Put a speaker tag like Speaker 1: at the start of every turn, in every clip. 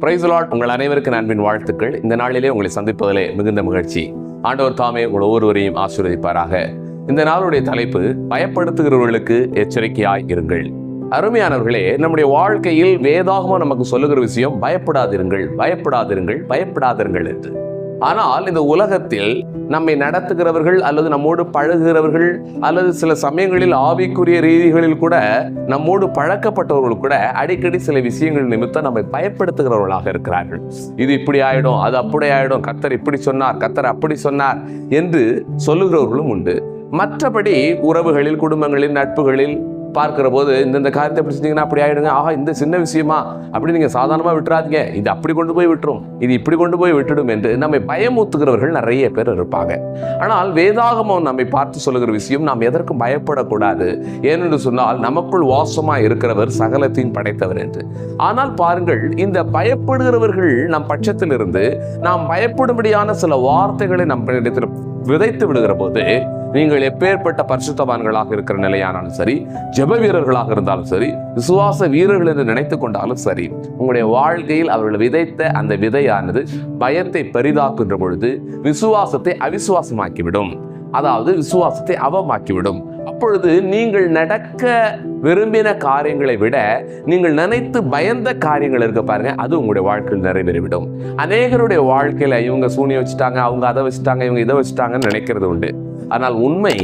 Speaker 1: பிரைஸ்லாட் உங்கள் அனைவருக்கும் அன்பின் வாழ்த்துக்கள். இந்த நாளிலே உங்களை சந்திப்பதிலே மிகுந்த மகிழ்ச்சி. ஆண்டவர் தாமே உங்கள் ஒவ்வொருவரையும் ஆசீர்வதிப்பாராக. இந்த நாளுடைய தலைப்பு பயப்படுத்துகிறவர்களுக்கு எச்சரிக்கையாய் இருங்கள். அருமையானவர்களே நம்முடைய வாழ்க்கையில் வேதாகமா நமக்கு சொல்லுகிற விஷயம் பயப்படாதிருங்கள் பயப்படாதிருங்கள் பயப்படாதிருங்கள் என்று. ஆனால் இந்த உலகத்தில் நம்மை நடத்துகிறவர்கள் அல்லது நம்மோடு பழகுகிறவர்கள் அல்லது சில சமயங்களில் ஆவிக்குரிய ரீதிகளில் கூட நம்மோடு பழக்கப்பட்டவர்கள் கூட அடிக்கடி சில விஷயங்கள் நிமித்தம் நம்மை பயப்படுத்துகிறவர்களாக இருக்கிறார்கள். இது இப்படி ஆயிடும் அது அப்படி ஆயிடும் கத்தர் இப்படி சொன்னார் கத்தர் அப்படி சொன்னார் என்று சொல்லுகிறவர்களும் உண்டு. மற்றபடி உறவுகளில் குடும்பங்களில் நட்புகளில் பார்க்குற போது இந்தந்த காரியத்தை எப்படி செஞ்சீங்கன்னா அப்படி ஆகிடுங்க ஆஹா இந்த சின்ன விஷயமா அப்படி நீங்கள் சாதாரணமாக விட்டுறாதீங்க. இது அப்படி கொண்டு போய் விட்டுரும். இது இப்படி கொண்டு போய் விட்டுடும் என்று நம்மை பயமூத்துகிறவர்கள் நிறைய பேர் இருப்பாங்க. ஆனால் வேதாகமம் நம்மை பார்த்து சொல்லுகிற விஷயம் நாம் எதற்கும் பயப்படக்கூடாது. ஏனென்று சொன்னால் நமக்குள் வாசமாக இருக்கிறவர் சகலத்தையும் படைத்தவர் என்று. ஆனால் பாருங்கள் இந்த பயப்படுகிறவர்கள் நம் பட்சத்தில் இருந்து நாம் பயப்படும்படியான சில வார்த்தைகளை நம் இடத்தில் விதைத்து விடுகிற போது நீங்கள் எப்பேற்பட்ட பரிசுத்தவான்களாக இருக்கிற நிலையானாலும் சரி ஜெப வீரர்களாக இருந்தாலும் சரி விசுவாச வீரர்கள் என்று நினைத்து கொண்டாலும் சரி உங்களுடைய வாழ்க்கையில் அவர்கள் விதைத்த அந்த விதையானது பயத்தை பெரிதாக்குகின்ற பொழுது விசுவாசத்தை அவிசுவாசமாக்கிவிடும். அதாவது விசுவாசத்தை அவமாக்கிவிடும். அப்பொழுது நீங்கள் நடக்க விரும்பின காரியங்களை விட நீங்கள் நினைத்து பயந்த காரியங்கள் இருக்க பாருங்க அது உங்களுடைய வாழ்க்கையில் நிறைவேறிவிடும். அநேகருடைய வாழ்க்கையில இவங்க சூனிய வச்சுட்டாங்க அவங்க அதை வச்சுட்டாங்க இவங்க இதை வச்சுட்டாங்கன்னு நினைக்கிறது உண்டு. ஆனால் உண்மை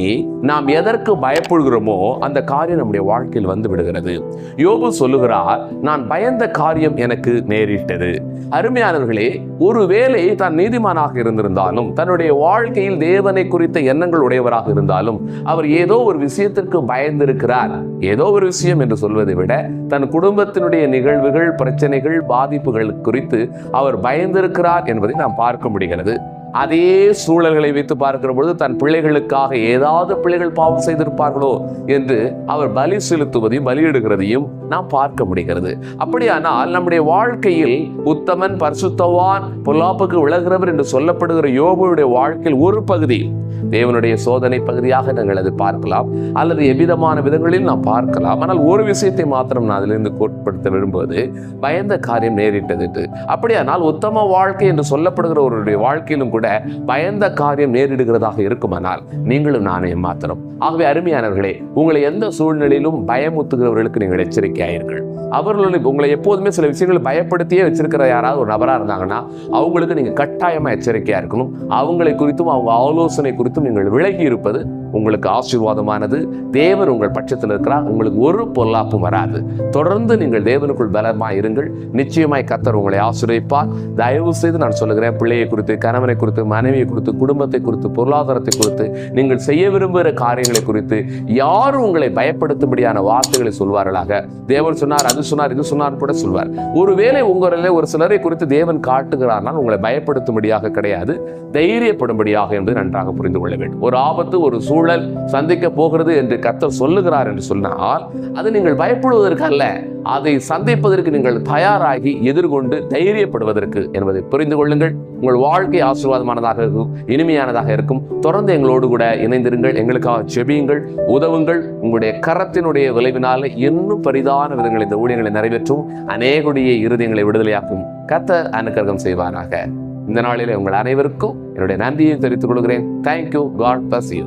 Speaker 1: நாம் எதற்கு பயப்படுகிறோமோ அந்த காரியம் நம்முடைய வாழ்க்கையில் வந்து விடுகிறது. யோபு சொல்லுகிறார் நான் பயந்த காரியம் எனக்கு நேரிட்டது. அருமையானவர்களே ஒருவேளை தான் நீதிமானாக இருந்திருந்தாலும் தன்னுடைய வாழ்க்கையில் தேவனை குறித்த எண்ணங்கள் உடையவராக இருந்தாலும் அவர் ஏதோ ஒரு விஷயத்திற்கு பயந்திருக்கிறார். ஏதோ ஒரு விஷயம் என்று சொல்வதை விட தன் குடும்பத்தினுடைய நிகழ்வுகள் பிரச்சனைகள் பாதிப்புகள் குறித்து அவர் பயந்திருக்கிறார் என்பதை நாம் பார்க்க முடிகிறது. அதே சூழல்களை வைத்து பார்க்கிற பொழுது தன் பிள்ளைகளுக்காக ஏதாவது பிள்ளைகள் பாவம் செய்திருப்பார்களோ என்று அவர் பலி செலுத்துவதையும் பலியிடுகிறதையும் நாம் பார்க்க முடிகிறது. அப்படியானால் நம்முடைய வாழ்க்கையில் உத்தமன் பரிசுத்தவான் பொல்லாப்புக்கு விலகிறவர் என்று சொல்லப்படுகிற யோபுடைய வாழ்க்கையில் ஒரு பகுதி தேவனுடைய சோதனை பகுதியாக நாங்கள் அதை பார்க்கலாம். அல்லது எவ்விதமான விதங்களில் நாம் பார்க்கலாம். ஆனால் ஒரு விஷயத்தை மாத்திரம் நான் அதிலிருந்து கோட்படுத்த விரும்புவது பயந்த காரியம் நேரிட்டது என்று அப்படியானால் உத்தம வாழ்க்கை என்று சொல்லப்படுகிறவருடைய வாழ்க்கையிலும் கூட பயந்த காரியம் நேரிடுகிறதாக இருக்குமானால் நீங்களும் நானே மாத்திரம். ஆகவே அருமையானவர்களே உங்களை எந்த சூழ்நிலையிலும் பயமுத்துகிறவர்களுக்கு நீங்கள் எச்சரிக்கை எச்சரிக்கையாயிருங்கள் அவர்களுடைய உங்களை எப்போதுமே சில விஷயங்களை பயப்படுத்தியே வச்சிருக்கிற யாராவது ஒரு நபராக இருந்தாங்கன்னா அவங்களுக்கு நீங்கள் கட்டாயமாக எச்சரிக்கையாக இருக்கணும். அவங்களை குறித்தும் அவங்க ஆலோசனை குறித்தும் நீங்கள் விலகி இருப்பது உங்களுக்கு ஆசீர்வாதமானது. தேவன் உங்கள் பட்சத்தில் இருக்கிறார். உங்களுக்கு ஒரு பொல்லாப்பும் வராது. தொடர்ந்து நீங்கள் தேவனுக்குள் பலமாய் இருங்கள். நிச்சயமாய் கத்தர் உங்களை ஆசிரியப்பார் தயவு செய்து நான் சொல்லுகிறேன் பிள்ளையை குறித்து கணவனை குறித்து மனைவியை குறித்து குடும்பத்தை குறித்து பொருளாதாரத்தை குறித்து நீங்கள் செய்ய விரும்புகிற காரியங்களை குறித்து யாரும் உங்களை பயப்படுத்தும்படியான வார்த்தைகளை சொல்வார்களாக. தேவன் சொன்னார் அது சொன்னார் இது சொன்னார் கூட சொல்வார். ஒருவேளை உங்களில் ஒரு சிலரை குறித்து தேவன் காட்டுகிறார்னால் உங்களை பயப்படுத்தும்படியாக கிடையாது தைரியப்படும்படியாக என்பது நன்றாக புரிந்து கொள்ள வேண்டும். ஒரு ஆபத்து ஒரு சூழல் சந்திக்க போகிறது என்று கத்தர் சொல்லுகிறார் என்று சொன்னால் அது நீங்கள் பயப்படுவதற்கு அல்ல அதை சந்திப்பதற்கு நீங்கள் தயாராகி எதிர்கொண்டு தைரியப்படுவதற்கு என்பதை புரிந்து கொள்ளுங்கள். உங்கள் வாழ்க்கை ஆசீர்வாதமானதாக இருக்கும் இனிமையானதாக இருக்கும். தொடர்ந்து எங்களோடு கூட இணைந்திருங்கள். எங்களுக்காக செபியுங்கள் உதவுங்கள். உங்களுடைய கரத்தினுடைய விளைவினால இன்னும் பரிதான விதங்கள் இந்த ஊழியங்களை நிறைவேற்றும். அநேகுடைய இருதயங்களை விடுதலையாக்கும். கத்த அனுக்கிரகம் செய்வாராக. இந்த நாளிலே உங்கள் அனைவருக்கும் என்னுடைய நன்றியை தெரிவித்துக் கொள்கிறேன். Thank you God bus you